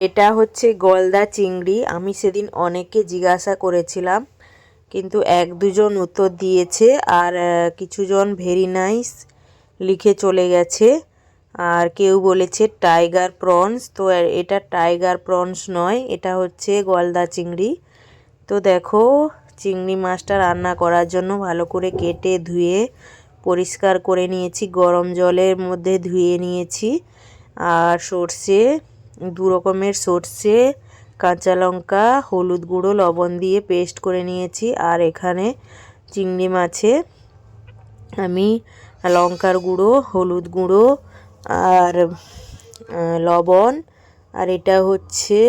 এটা হচ্ছে গলদা চিংড়ি। আমি সেদিন অনেককে জিজ্ঞাসা করেছিলাম, কিন্তু এক দুজন উত্তর দিয়েছে আর কিছুজন ভেরি নাইস লিখে চলে গেছে। আর কেউ বলেছে টাইগার প্রনস তো এটা টাইগার প্রনস নয়, এটা হচ্ছে গলদা চিংড়ি। তো দেখো, চিংড়ি মাছটা রান্না করার জন্য ভালো করে কেটে ধুয়ে পরিষ্কার করে নিয়েছি, গরম জলের মধ্যে ধুয়ে নিয়েছি। আর সর্ষে দু রকমের সর্ষে, কাঁচা লঙ্কা, হলুদ গুঁড়ো, লবণ দিয়ে পেস্ট করে নিয়েছি। আর এখানে চিংড়ি মাছে আমি লঙ্কার গুঁড়ো, হলুদ গুঁড়ো আর লবণ। আর এটা হচ্ছে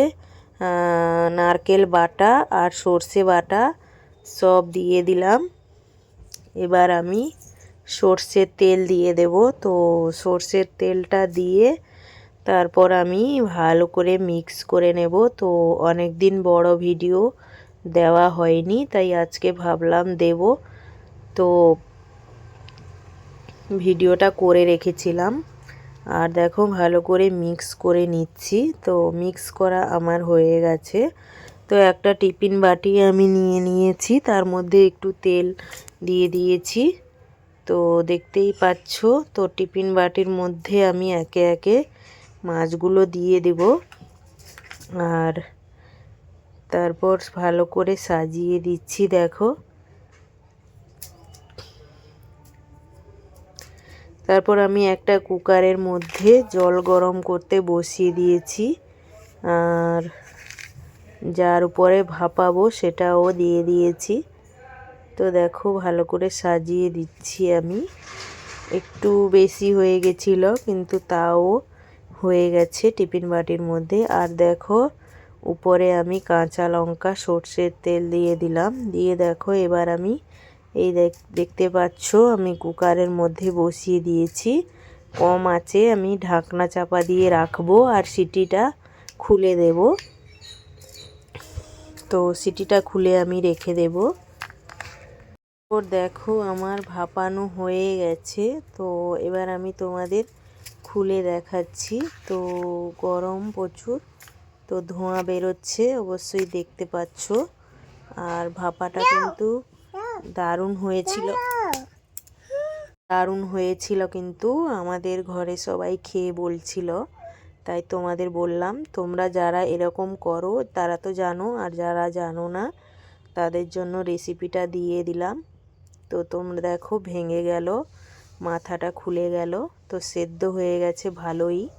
নারকেল বাটা আর সর্ষে বাটা সব দিয়ে দিলাম। এবার আমি সর্ষের তেল দিয়ে দেব। তো সর্ষের তেলটা দিয়ে তারপর আমি ভালো করে মিক্স করে নেব। তো অনেক দিন বড় ভিডিও দেওয়া হয়নি, তাই আজকে ভাবলাম দেব। তো ভিডিওটা করে রেখেছিলাম। আর দেখো ভালো করে মিক্স করে নিচ্ছি। তো মিক্স করা আমার হয়ে গেছে। তো একটা টিফিন বাটি আমি নিয়ে নিয়েছি, তার মধ্যে একটু তেল দিয়ে দিয়েছি। তো দেখতেই পাচ্ছ, তো টিফিন বাটির মধ্যে আমি একে একে মাছগুলো দিয়ে দেব। আর তারপর ভালো করে সাজিয়ে দিচ্ছি, দেখো। তারপর আমি একটা কুকারের মধ্যে জল গরম করতে বসিয়ে দিয়েছি। আর যার উপরে ভাপাবো সেটাও দিয়ে দিয়েছি। তো দেখো, ভালো করে সাজিয়ে দিচ্ছি আমি। একটু বেশি হয়ে গেছিল, কিন্তু তাও হয়ে গেছে টিফিন বাটির মধ্যে। আর দেখো, উপরে আমি কাঁচা লঙ্কা, সর্ষের তেল দিয়ে দিলাম। দিয়ে দেখো, এবার আমি এই দেখ- দেখতে পাচ্ছ, আমি কুকারের মধ্যে বসিয়ে দিয়েছি। কম আছে, আমি ঢাকনা চাপা দিয়ে রাখব আর সিটিটা খুলে দেব। তো সিটিটা খুলে আমি রেখে দেব। দেখো, আমার ভাপানো হয়ে গেছে। তো এবার আমি তোমাদের খুলে দেখাচ্ছি। তো গরম প্রচুর তো ধোঁয়া বেরোচ্ছে অবশ্যই দেখতে পাচ্ছ। আর ভাপাটা কিন্তু দারুণ হয়েছিল। দারুণ হয়েছিল কিন্তু আমাদের ঘরে সবাই খেয়ে বলছিল। তাই তোমাদের বললাম তোমরা যারা এরকম করো তারা তো জানো আর যারা জানো না তাদের জন্য রেসিপিটা দিয়ে দিলাম। তো তোমরা দেখো ভেঙে গেল। মাথাটা খুলে গেল। তো সেদ্ধ হয়ে গেছে ভালোই।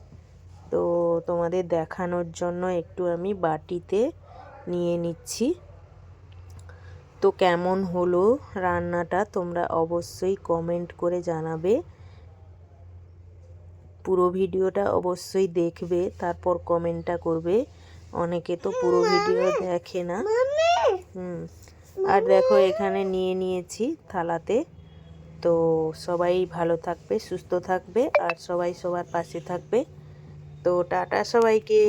তো তোমাদের দেখানোর জন্য একটু আমি বাটিতে নিয়ে নিচ্ছি। তো কেমন হলো রান্নাটা তোমরা অবশ্যই কমেন্ট করে জানাবে। পুরো ভিডিওটা অবশ্যই দেখবে তারপর কমেন্টটা করবে। অনেকে তো পুরো ভিডিও দেখে না। হুম। আর দেখো এখানে নিয়ে নিয়েছি থালাতে। তো সবাই ভালো থাকবে সুস্থ থাকবে আর সবাই সবার পাশে থাকবে। তো টাটা সবাইকে।